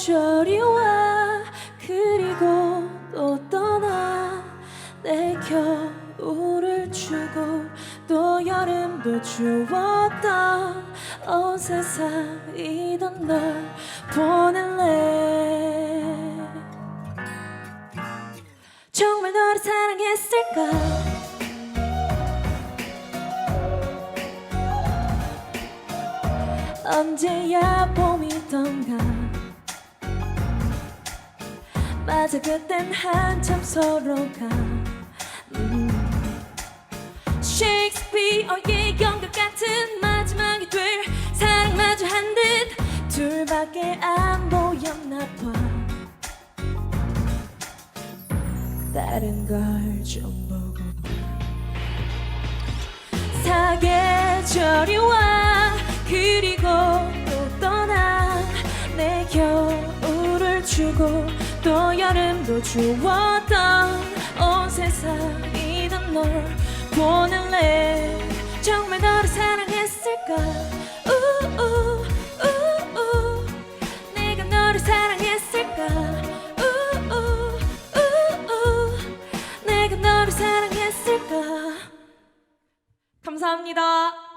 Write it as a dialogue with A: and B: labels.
A: 사계절이 와 그리고 또 떠나 내 겨울을 주고 또 여름도 주웠던 온 세상이던 널 보낼래? 정말 너를 사랑했을까? 언제야 봄이던가 맞아 그땐 한참 서로가. 음. 셰익스피어의 연극 같은 마지막이 될 사랑마저 한 듯 둘밖에 안 보였나 봐. 다른 걸 좀 보고 사계절이 와 그리고 또 떠나 내 겨울을 주고 또 여름도 주웠던 온 세상이던 널 보낼래? 정말 너를 사랑했을까? 우우 우우. 내가 너를 사랑했을까? 우우 우우. 내가 너를 사랑했을까? 감사합니다.